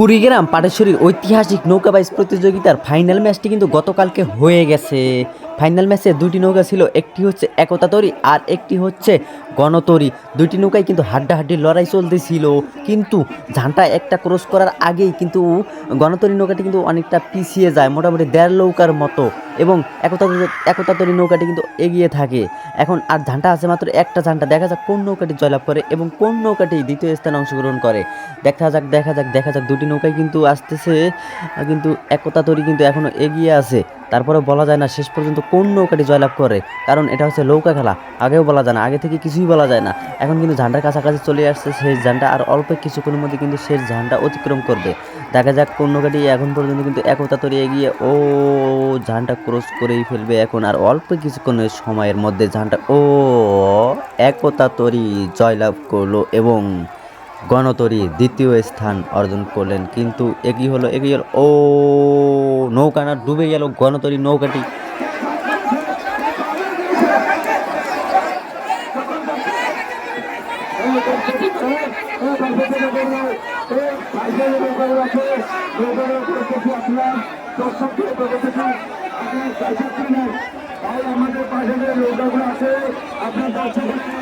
কুড়িগ্রাম পাটেশ্বরীর ঐতিহাসিক নৌকা বাইস প্রতিযোগিতার ফাইনাল ম্যাচটি কিন্তু গতকালকে হয়ে গেছে। ফাইনাল ম্যাচে দুটি নৌকা ছিল, একটি হচ্ছে একতা তরি আর একটি হচ্ছে গণতরি। দুটি নৌকায় কিন্তু হাড্ডাহাড্ডি লড়াই চলতেছিল। কিন্তু ঝান্টা একটা ক্রস করার আগেই কিন্তু গণতরি নৌকাটি কিন্তু অনেকটা পিছিয়ে যায়, মোটামুটি দেড় নৌকার মতো। এবং একতা একতা তরি নৌকাটি কিন্তু এগিয়ে থাকে। এখন আর ঝান্টা আছে মাত্র একটা ঝান্টা দেখা যাক কোন নৌকাটি জয়লাভ করে এবং কোন নৌকাটি দ্বিতীয় স্থানে অংশগ্রহণ করে। দেখা যাক দেখা যাক দেখা যাক। দুটি নৌকায় কিন্তু আসতেছে। কিন্তু একতা তরি কিন্তু এখনও এগিয়ে আছে। তারপরে বলা যায় না শেষ পর্যন্ত কোন নৌকাটি জয়লাভ করে। কারণ এটা হচ্ছে নৌকা খেলা। আগেও বলা যায় না, আগে থেকে কিছুই বলা যায় না। এখন কিন্তু ঝান্ডার কাছাকাছি চলে আসছে শেষ ঝান্ডা। আর অল্প কিছুক্ষণের মধ্যে কিন্তু শেষ ঝান্ডা অতিক্রম করবে। দেখা যাক কোন নৌকাটি এখন পর্যন্ত কিন্তু একতা তরি এগিয়ে, ও ঝানটা ক্রস করেই ফেলবে এখন। আর অল্প কিছুক্ষণের সময়ের মধ্যে ঝানটা ও একতা তরি জয়লাভ করল এবং গণতরি দ্বিতীয় স্থান অর্জন করলেন। কিন্তু একই হলো একই হলো, ও নৌকা না ডুবে গেল গণতরি নৌকাটি। আমাদের পাশে যে লোকগুলো আছে আপনার দর্শক